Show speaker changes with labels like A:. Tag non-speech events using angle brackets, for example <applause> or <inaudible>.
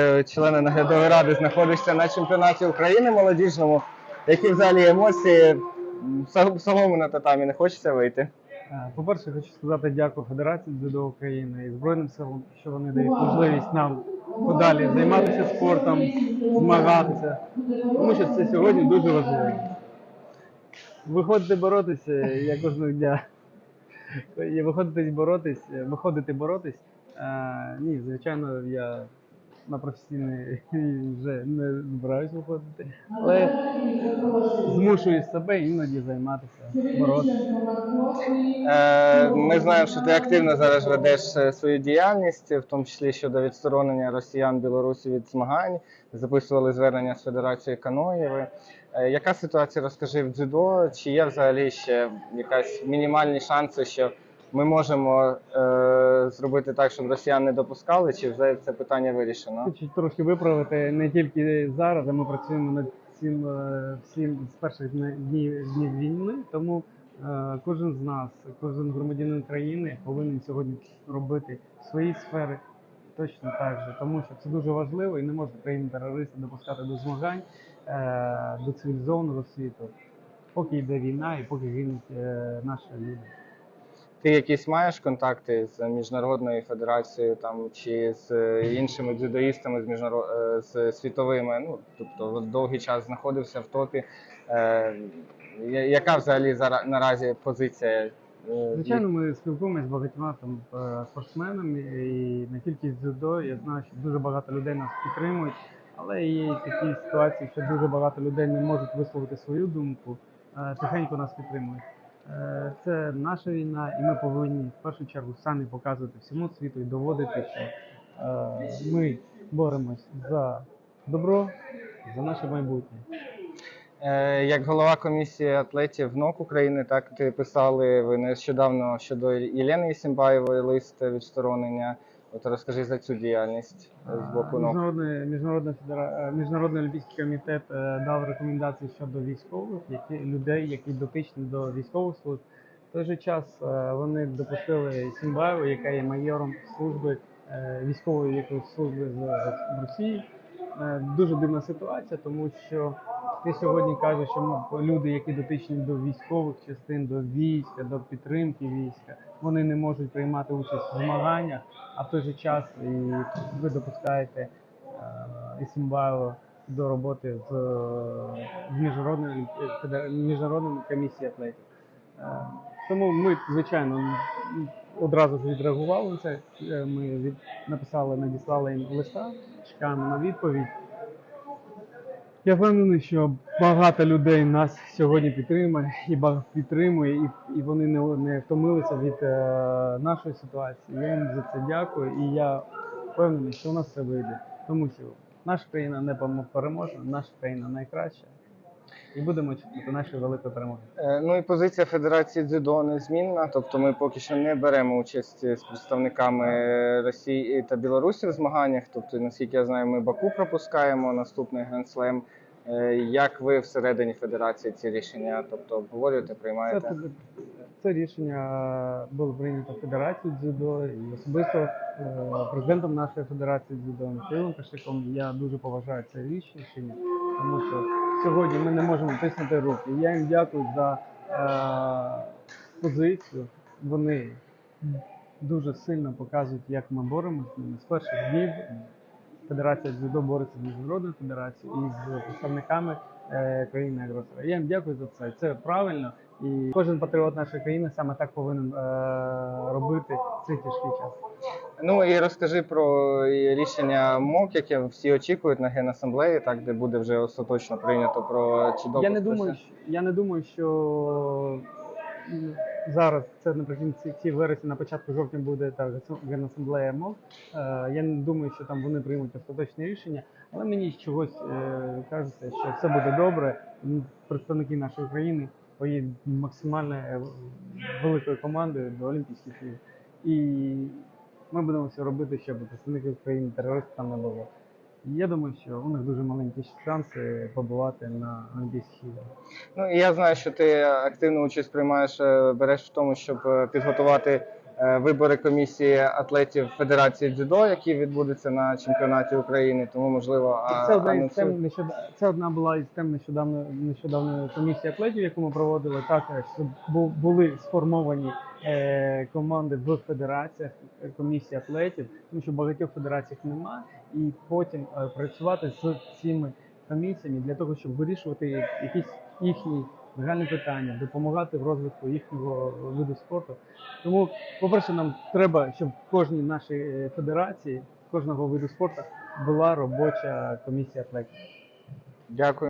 A: Е, члени наглядової ради знаходишся на чемпіонаті України молодіжному. Які взагалі емоції? Самому на татамі не хочеться вийти.
B: Е, По-перше, хочу сказати дякую Федерації дзюдо України і Збройним силам, що вони дають можливість нам подалі займатися спортом, змагатися, тому що це сьогодні дуже важливо. Виходити боротися, я кожного дня. Виходити боротись, виходити боротись. Е, ні, звичайно, я на професійний <laughs> вже не збираюсь виходити, але змушую себе іноді займатися, боротися.
A: Е, Ми знаємо, що ти активно зараз ведеш е, свою діяльність, в тому числі щодо відсторонення росіян Білорусі від змагань. Записували звернення з Федерації Каноєви. Е, Яка ситуація розкажи в дзюдо? Чи є взагалі ще якась мінімальні шанси, що ми можемо е, зробити так, щоб росіян не допускали, чи вже це питання вирішено?
B: Хочу трошки виправити не тільки зараз, а ми працюємо над цим е, всім з перших днів, днів війни. Тому е, кожен з нас, кожен громадянин країни повинен сьогодні робити в своїй сфері точно так же, тому що це дуже важливо і не може країни терориста допускати до змагань е, до цивілізованого світу, поки йде війна і поки гинуть е, наші люди.
A: Ти якісь маєш контакти з міжнародною федерацією там чи з е, іншими дзюдоїстами з міжнаро... е, з світовими? Ну тобто довгий час знаходився в топі. Е, яка взагалі зараз наразі позиція? е,
B: Звичайно, ми спілкуємося з багатьма там спортсменами і не тільки з дзюдо. Я знаю, що дуже багато людей нас підтримують, але є такі ситуації, що дуже багато людей не можуть висловити свою думку. Тихенько нас підтримують. Е, Це наша війна, і ми повинні в першу чергу самі показувати всьому світу і доводити, що е, ми боремось за добро, за наше майбутнє.
A: Е, Як голова комісії атлетів НОК України, так ти писали ви нещодавно щодо Єлени Ісімбаєвої лист відсторонення. От розкажи за цю діяльність з боку НОК.
B: Міжнародний, міжнародна федера... е, Міжнародний олімпійський комітет е, дав рекомендації щодо військових, які людей, які дотичні до військових служб. В той же час вони допустили Сімбаєву, яка є майором служби е, військової служби з Росії. Е, Дуже дивна ситуація, тому що ти сьогодні кажеш, що ми- люди, які дотичні до військових частин, до війська, до підтримки війська, вони не можуть приймати участь в змаганнях, а в той же час і ви допускаєте е, Ісімбаєва до роботи з, е, в міжнародною олімпі- федера- атлетів. Е, Тому ми, звичайно, одразу ж відреагували на це. Е, Ми від, написали, надіслали їм листа, чекаємо на відповідь. Я впевнений, що багато людей нас сьогодні підтримує і підтримує, і, і вони не, не втомилися від е, нашої ситуації. Я їм за це дякую, і я впевнений, що у нас все вийде, тому що наша країна не переможна, наша країна найкраща, і будемо чекати нашої великої перемоги.
A: Е, Ну і позиція Федерації дзюдо незмінна. Тобто ми поки що не беремо участь з представниками Росії та Білорусі в змаганнях. Тобто, наскільки я знаю, ми Баку пропускаємо наступний гранд-слем. Е, Як ви всередині федерації ці рішення, тобто обговорюєте, приймаєте?
B: це рішення було прийнято Федерацією дзюдо і особисто е, президентом нашої федерації дзюдо Михайлом Кашиком. Я дуже поважаю це рішення, тому що сьогодні ми не можемо тиснути руки. Я їм дякую за е, позицію. Вони дуже сильно показують, як ми боремося з перших днів Федерація дзюдо бореться з міжнародною федерацією і з представниками е, країни агресора. Я їм дякую за це. Це правильно. І кожен патріот нашої країни саме так повинен е, робити в цей тяжкий час.
A: Ну і розкажи про рішення МОК, яке всі очікують на генасамблеї, так де буде вже остаточно прийнято про чи
B: Я не думаю, що, я не думаю, що зараз це наприкінці ці вересня, на початку жовтня буде та генасамблея МОК. Е, я не думаю, що там вони приймуть остаточне рішення, але мені чогось е, кажеться, що все буде добре. Представники нашої країни поїдуть максимально е, команди до Олімпійських ігор. І ми будемо все робити, щоб представників України терористів не було. Я думаю, що у них дуже маленькі шанси побувати на Олімпійських іграх.
A: Ну і я знаю, що ти активну участь приймаєш, е, береш в тому, щоб е, підготувати вибори комісії атлетів Федерації дзюдо, які відбудуться на чемпіонаті України. Тому можливо а,
B: Це одна із
A: анонсують.
B: тем нещодавно. Це одна була із тем нещодавно нещодавної комісії атлетів, яку ми проводили. Також щоб бу- були сформовані е, команди в федераціях е, комісії атлетів, тому що в багатьох федераціях немає, і потім е, працювати з цими комісіями для того, щоб вирішувати якісь їхні загальні питання, допомагати в розвитку їхнього виду спорту. Тому, по-перше, нам треба, щоб в кожній нашій е, федерації, кожного виду спорту була робоча комісія атлетів.
A: Дякую.